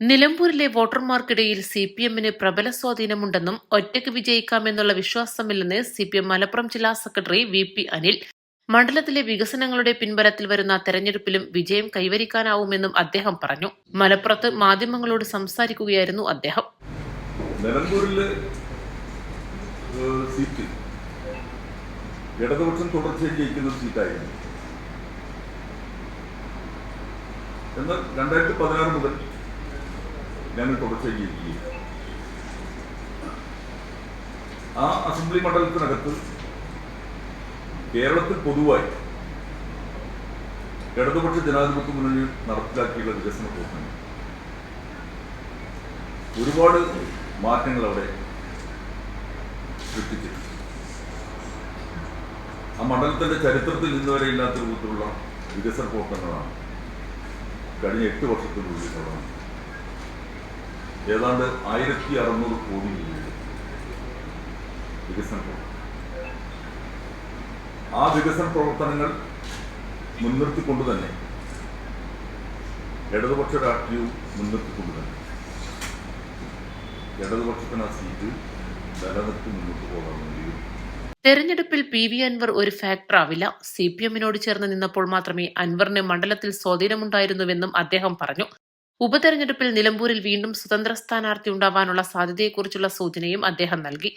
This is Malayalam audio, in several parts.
നിലമ്പൂരിലെ വോട്ടർമാർക്കിടയിൽ സി പി എമ്മിന് പ്രബല സ്വാധീനമുണ്ടെന്നും ഒറ്റയ്ക്ക് വിജയിക്കാമെന്നുള്ള വിശ്വാസമില്ലെന്ന് സി പി എം മലപ്പുറം ജില്ലാ സെക്രട്ടറി വി പി അനിൽ. മണ്ഡലത്തിലെ വികസനങ്ങളുടെ പിൻബലത്തിൽ വരുന്ന തെരഞ്ഞെടുപ്പിലും വിജയം കൈവരിക്കാനാവുമെന്നും അദ്ദേഹം പറഞ്ഞു. മലപ്പുറത്ത് മാധ്യമങ്ങളോട് സംസാരിക്കുകയായിരുന്നു അദ്ദേഹം. എന്നാൽ രണ്ടായിരത്തി പതിനാറ് മുതൽ ഞങ്ങൾ തുടർച്ചയായി ജയിക്കുകയും ആ അസംബ്ലി മണ്ഡലത്തിനകത്ത് കേരളത്തിൽ പൊതുവായി ഇടതുപക്ഷ ജനാധിപത്യ മുന്നണി നടപ്പിലാക്കിയുള്ള വികസന പ്രവർത്തനങ്ങൾ ഒരുപാട് മാറ്റങ്ങൾ അവിടെ സൃഷ്ടിച്ചിട്ടുണ്ട്. ആ മണ്ഡലത്തിന്റെ ചരിത്രത്തിൽ ഇന്നുവരെ ഇല്ലാത്ത രൂപത്തിലുള്ള വികസന പ്രവർത്തനങ്ങളാണ് കഴിഞ്ഞ എട്ട് വർഷത്തിനുള്ളിൽ നടന്നത്. ഏതാണ്ട് ആയിരത്തി അറുന്നൂറ് കോടി രൂപയുടെ വികസന ആ വികസന പ്രവർത്തനങ്ങൾ മുൻനിർത്തിക്കൊണ്ട് തന്നെ ഇടതുപക്ഷ രാഷ്ട്രീയവും മുൻനിർത്തിക്കൊണ്ട് തന്നെ ഇടതുപക്ഷത്തിന് ആ സീറ്റ് നിലനിർത്തി മുന്നോട്ട് പോകാമെങ്കിലും തെരഞ്ഞെടുപ്പിൽ പി വി അൻവർ ഒരു ഫാക്ടറാവില്ല സി പി എമ്മിനോട് ചേർന്ന് നിന്നപ്പോൾ മാത്രമേ അൻവറിന് മണ്ഡലത്തിൽ സ്വാധീനമുണ്ടായിരുന്നുവെന്നും അദ്ദേഹം പറഞ്ഞു. ഉപതെരഞ്ഞെടുപ്പിൽ നിലമ്പൂരിൽ വീണ്ടും സ്വതന്ത്ര സ്ഥാനാർത്ഥി ഉണ്ടാവാനുള്ള സാധ്യതയെക്കുറിച്ചുള്ള സൂചനയും അദ്ദേഹം നൽകി.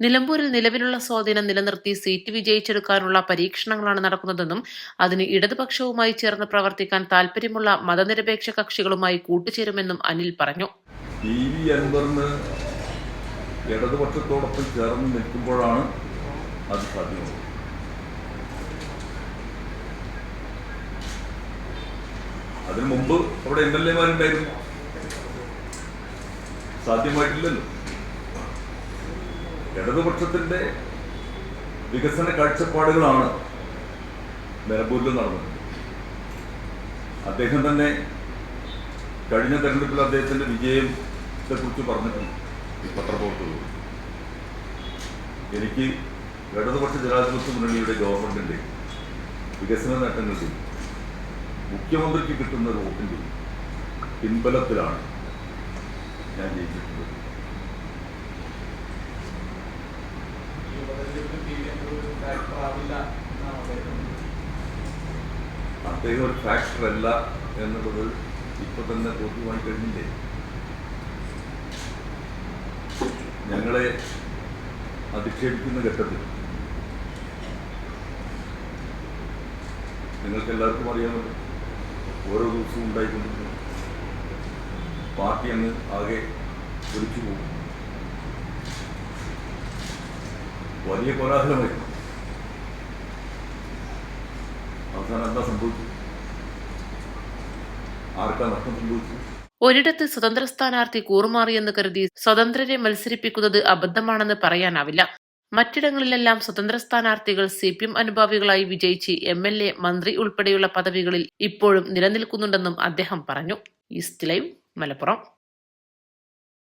നിലമ്പൂരിൽ നിലവിലുള്ള സ്വാധീനം നിലനിർത്തി സീറ്റ് വിജയിച്ചെടുക്കാനുള്ള പരീക്ഷണങ്ങളാണ് നടക്കുന്നതെന്നും അതിന് ഇടതുപക്ഷവുമായി ചേർന്ന് പ്രവർത്തിക്കാൻ താൽപര്യമുള്ള മതനിരപേക്ഷ കക്ഷികളുമായി കൂട്ടുചേരുമെന്നും അനിൽ പറഞ്ഞു. ഇടതുപക്ഷത്തോടൊപ്പം ചേർന്ന് നിൽക്കുമ്പോഴാണ് അത് സാധ്യമാകുന്നത്. അതിനു മുമ്പ് അവിടെ എം എൽ എമാരുണ്ടായിരുന്നു. സാധ്യമായിട്ടില്ലല്ലോ. ഇടതുപക്ഷത്തിന്റെ വികസന കാഴ്ചപ്പാടുകളാണ് നിലമ്പൂരിൽ നടന്നത്. അദ്ദേഹം തന്നെ കഴിഞ്ഞ തെരഞ്ഞെടുപ്പിൽ അദ്ദേഹത്തിന്റെ വിജയത്തെ കുറിച്ച് പറഞ്ഞിട്ടുണ്ട് ഈ പത്രപ്രവർത്തകരോട്. എനിക്ക് ഇടതുപക്ഷ ജനാധിപത്യ മുന്നണിയുടെ ഗവൺമെന്റിന്റെ വികസന നേട്ടങ്ങളുടെയും മുഖ്യമന്ത്രിക്ക് കിട്ടുന്ന ഒരു വോട്ടിന്റെയും പിൻബലത്തിലാണ് ഞാൻ ജയിച്ചിട്ടുള്ളത്. അദ്ദേഹം ഒരു ഫാക്ടർ അല്ല എന്നുള്ളത് ഇപ്പൊ തന്നെ ബോധ്യമായി കഴിഞ്ഞില്ലേ? ഞങ്ങളെ അധിക്ഷേപിക്കുന്ന ഘട്ടത്തിൽ. നിങ്ങൾക്ക് എല്ലാവർക്കും അറിയാമല്ലോ. ഓരോ ദിവസവും ഉണ്ടായിക്കൊണ്ടിരിക്കുന്നു. പാർട്ടി അങ്ങ് ആകെ ഒലിച്ചു പോകും. വലിയ കോലാഹലമായിരുന്നു അവസാനം എന്താ സംഭവിച്ചു ആർക്കാ നഷ്ടം സംഭവിച്ചു ഒരിടത്ത് സ്വതന്ത്ര സ്ഥാനാർത്ഥി കൂറുമാറിയെന്ന് കരുതി സ്വതന്ത്രരെ മത്സരിപ്പിക്കുന്നത് അബദ്ധമാണെന്ന് പറയാനാവില്ല. മറ്റിടങ്ങളിലെല്ലാം സ്വതന്ത്ര സ്ഥാനാർത്ഥികൾ സി പി എം അനുഭാവികളായി വിജയിച്ച് എം എൽ എ മന്ത്രി ഉൾപ്പെടെയുള്ള പദവികളിൽ ഇപ്പോഴും നിലനിൽക്കുന്നുണ്ടെന്നും അദ്ദേഹം പറഞ്ഞു. East live Malappuram.